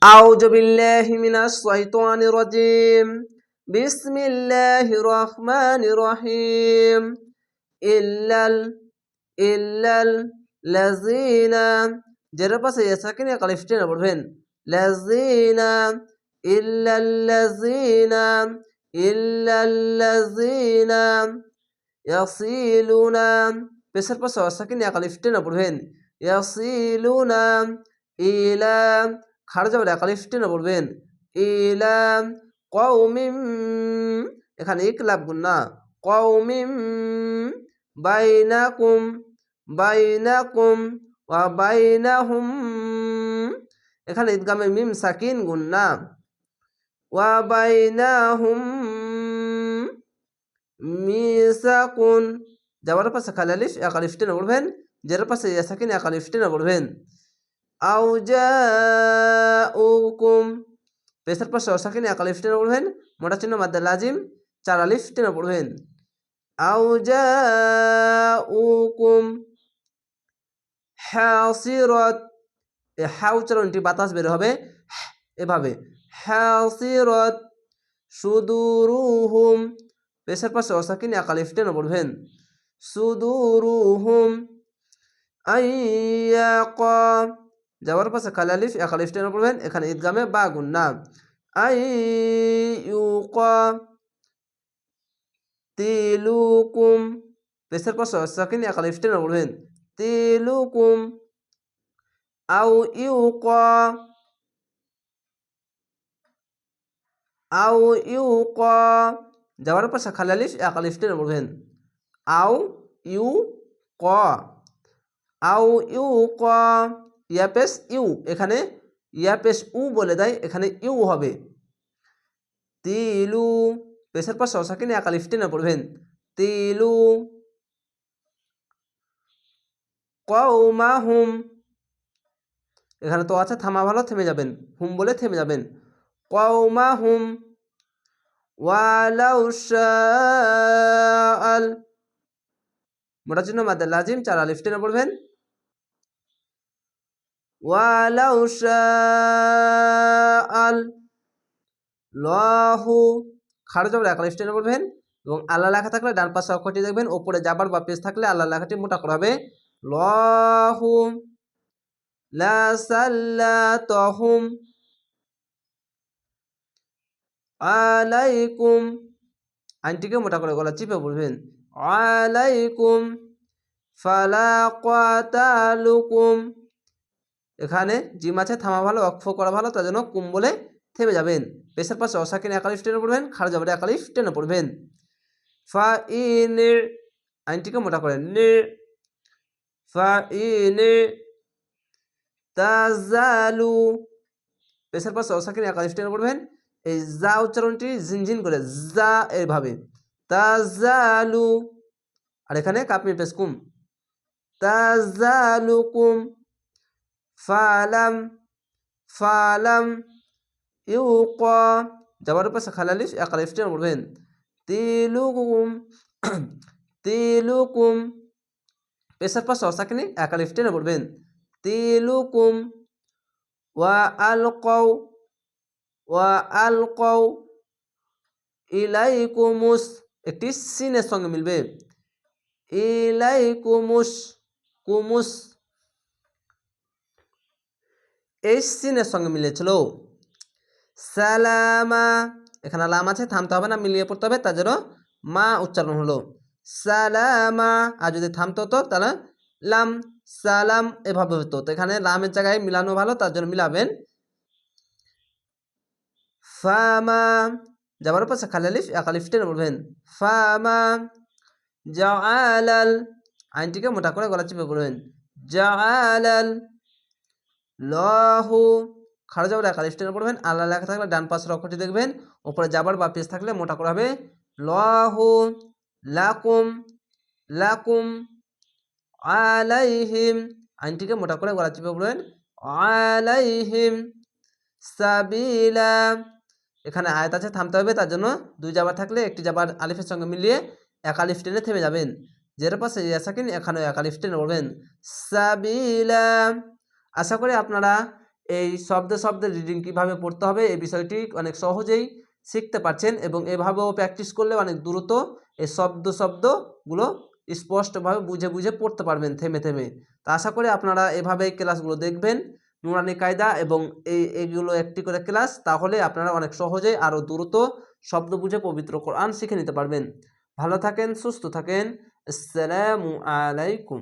أعوذ بالله من الشيطان الرجيم بسم الله الرحمن الرحيم إلا ال إلا الذين جرب سيساكن يا قلفتين بولفين الذين إلا الذين إلا الذين يصلون بسر بس ساكن يا قلفتين بولفين يصلون إلى খারজা বলে একালিফ টেনে পড়বেন। ইলা কওমিম, এখানে ইকলাব গুন্না কওমিম বাইনাকুম বাইনাকুম ওয়া বাইনাহুম। এখানে ঈদগামে মিম সাকিন গুন্না ওয়া বাইনাহুম মিসাকুন। যাওয়ার পাশে খালালিফ একালিফ টেনে পড়বেন। যেটার পাশে ইয়া সাকিন একালিফ টেনে পড়বেন। আও জাউকুম। পেশার পাশে অসাকিন এক আলিফ টেনে পড়বেন, মোটা চিহ্ন মাদ্দা লাজিম, চার আলিফ টেনে পড়বেন। আও জাউকুম। হাসিরত। এ হ্যা উচ্চারণটি বাতাস বের হবে। এভাবে। হাসিরত। সুদুরুহুম। পেশার পাশে অসাকিন এক আলিফ টেনে পড়বেন। সুদুরুহুম। আইয়াকা। যাওয়ার পাশে এক আলিফ টেনে পড়বেন এখানে ঈদগামে বা গুন্না আই ইউকা তিলুকুম পেশের পাশে সাকিন এক টেনে পড়বেন তিলুকুম আউ ইউকা আউ ইউকা। যাওয়ার পাশে এক আলিফ টেনে পড়বেন আউ ইউ ক আউ ইউ ক ইয়াপেস ইউ, এখানে ইয়াপেস উ বলে দেয়, এখানে ইউ হবে। তিলু, পেশের পাশে একা লিফটে না পড়বেন। তিলু কৌমা হুম এখানে তো আছে, থামা ভালো, থেমে যাবেন। হুম বলে থেমে যাবেন। কৌমা হুম ওয়ালাউ শাআল, মোটা চিহ্ন মাদ্দা লাজিম, চারা আলিফ টেনে পড়বেন। ওয়ালাউ শাআল লাহু খারজ হবে একালিফ টেনে পড়বেন এবং আল্লাহ লেখা থাকলে ডান পাশে অক্ষরটি দেখবেন, ওপরে যাবার বা পেজ থাকলে আল্লাহ লেখাটি মোটা করা হবে। লাহু, লা সাল্লাতহুম আলাইকুম, আইনটিকে মোটা করে গলা চিপে বলবেন, আলাইকুম ফালা কাতালুকুম এখানে জিম আছে, থামা ভালো, অক্ষ করা ভালো, তার জন্য কুম বলে থেমে যাবেন। পেশার পাশে অসাকিনে একালিফ টেনে পড়বেন, খাড়া যাবে একালিফ টেনে পড়বেন। ফা ই নির আইনটিকে মোটা করেন নির ফা ই নি তাজালু পেশার পাশে অসাকিনে একালিফ টেনে পড়বেন, এই যা উচ্চারণটি ঝিনঝিন করে যা এভাবে তাজালু আর এখানে কাপমি পেশ কুম। তাজালুকুম ফালাম ফালাম, ইউকা। যাবার পাশে খালালিশ একালিফ টেনে পড়বেন তিলুকুম তিলুকুম। পেশার পাশে অসাকিনি একালিফ টেনে পড়বেন তিলুকুম, ওয়া আল কৌ ওয়া আল কৌ ইলাইকুমুস, একটি সিনের সঙ্গে মিলবে। ইলাইকুমুস, কুমুস। এই সিনের সঙ্গে মিলেছিল। সালামা, এখানে লাম আছে, থামতে হবে না, মিলিয়ে পড়তে হবে, তার জন্য মা উচ্চারণ হলো। সালামা, আর যদি থামতে হতো তাহলে লাম, সালাম এভাবে হতো। তো এখানে লামের জায়গায় মিলানো ভালো, তার জন্য মিলাবেন। ফামা, যাবার খালিফ একালিফ টেনে বলবেন। ফামা, জাআলাল, আইনটিকে মোটা করে গলা চিপে বলবেন। জাআলাল লহু খাড়া যাবার একালিফ টেনে পড়বেন আল্লাহ লেখা থাকলে ডান পাশের অক্ষরটি দেখবেন ওপরে যাবার বা পেজ থাকলে মোটা করা হবে। লহু লাকুম লাকুম, আলাইহিম। আইনটিকে মোটা করে গলা চিপে পড়বেন, আলাইহিম সাবিলা। এখানে আয়াত আছে, থামতে হবে, তার জন্য দুই জাবার থাকলে একটি জাবার আলিফের সঙ্গে মিলিয়ে এক আলিফ টেনে থেমে যাবেন। যের পাশে ইয়াসাকিন, এখানেও এক টেনে পড়বেন। সাবিলা। আশা করি আপনারা এই শব্দে শব্দে রিডিং কীভাবে পড়তে হবে এই বিষয়টি অনেক সহজেই শিখতে পারছেন এবং এভাবেও প্র্যাকটিস করলে অনেক দ্রুত এই শব্দ শব্দগুলো স্পষ্টভাবে বুঝে বুঝে পড়তে পারবেন থেমে থেমে। তা আশা করি আপনারা এভাবে এই ক্লাসগুলো দেখবেন, নুরানি কায়দা এবং এই এইগুলো একটি করে ক্লাস তাহলে আপনারা অনেক সহজেই আরও দ্রুত শব্দ বুঝে পবিত্র কোরআন শিখে নিতে পারবেন। ভালো থাকেন, সুস্থ থাকেন, আসসালামু আলাইকুম।